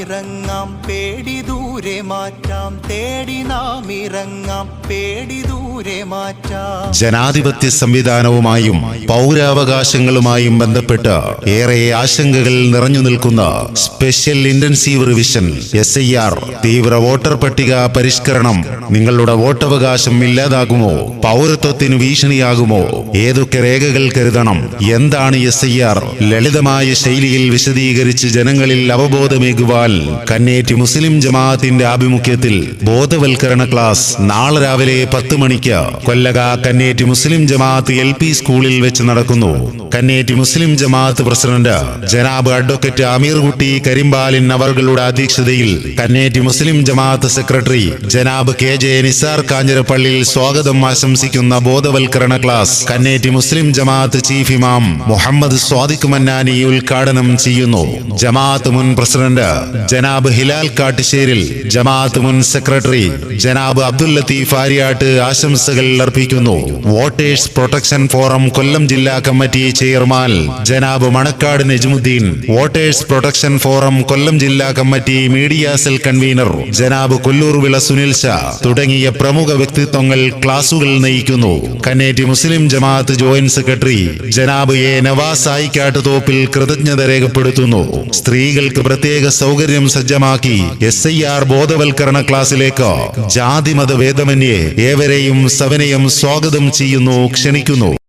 ഇറങ്ങാം പേടി ദൂരെ മാറ്റാം തേടി നാം ഇറങ്ങാം പേടി ദൂരെ മാറ്റാം. ജനാധിപത്യ സംവിധാനവുമായും പൗരാവകാശങ്ങളുമായും ബന്ധപ്പെട്ട് ഏറെ ആശങ്കകൾ നിറഞ്ഞു നിൽക്കുന്ന special intensive revision S I R തീവ്ര വോട്ടർ പട്ടിക പരിഷ്കരണം. നിങ്ങളുടെ വോട്ടവകാശം ഇല്ലാതാകുമോ? പൗരത്വത്തിന് ഭീഷണിയാകുമോ? ഏതൊക്കെ രേഖകൾ കരുതണം? എന്താണ് എസ് ഐ ആർ ലളിതമായ ശൈലിയിൽ വിശദീകരിച്ച് ജനങ്ങളിൽ അവബോധമേകുവാൻ കന്നേറ്റി മുസ്ലിം ജമാഅത്തിന്റെ ആഭിമുഖ്യത്തിൽ ബോധവൽക്കരണ ക്ലാസ് നാളെ രാവിലെ പത്ത് മണിക്ക് കൊല്ലക കന്നേറ്റി മുസ്ലിം ജമാഅത്ത് എൽ പി സ്കൂളിൽ വെച്ച് നടക്കുന്നു. കന്നേറ്റി മുസ്ലിം ജമാഅത്ത് പ്രസിഡന്റ് ജനാബ് അഡ്വക്കേറ്റ് അമീർകുട്ടി കരിമ്പാലിൻ അവറുകളുടെ അധ്യക്ഷതയിൽ കന്നേറ്റി മുസ്ലിം ജമാഅത്ത് സെക്രട്ടറി ജനാബ് കെ ജെ നിസാർ കാഞ്ഞിരപ്പള്ളിയിൽ സ്വാഗതം ആശംസിക്കുന്ന ബോധവൽക്കരണ ക്ലാസ് കന്നേറ്റി മുസ്ലിം ജമാഅത്ത് ചീഫ് ഇമാം മുഹമ്മദ് സ്വാദിഖ് മന്നാനി ഉദ്ഘാടനം ചെയ്യുന്നു. ജമാഅത്ത് മുൻ പ്രസിഡന്റ് ജനാബ് ഹിലാൽ കാട്ടിശ്ശേരിൽ ജമാഅത്ത് മുൻ സെക്രട്ടറി ജനാബ് അബ്ദുൽ ലത്തീഫ് ആര്യാട്ട് ആശംസകൾ അർപ്പിക്കുന്നു. വോട്ടേഴ്സ് പ്രൊട്ടക്ഷൻ ഫോറം കൊല്ലം ജില്ലാ committee chairman ജനാബ് Manakkad Najmuddin. Voters protection forum Kollam ജില്ലാ committee media cell convener ജനാബ് Kollur Vila Sunil Shah തുടങ്ങിയ പ്രമുഖ വ്യക്തിത്വങ്ങൾ ക്ലാസുകൾ നയിക്കുന്നു. കന്നേറ്റി മുസ്ലിം ജമാഅത്ത് joint secretary ജനാബ് A Navas ആയിക്കാട്ട് Thoppil കൃതജ്ഞത രേഖപ്പെടുത്തുന്നു. സ്ത്രീകൾക്ക് പ്രത്യേക സൗകര്യം സജ്ജമാക്കി എസ് ഐ ആർ ബോധവൽക്കരണ ക്ലാസ്സിലേക്ക് ജാതിമത ഭേദമന്യേ ഏവരെയും സവനെയും സ്വാഗതം ചെയ്യുന്നു ക്ഷണിക്കുന്നു.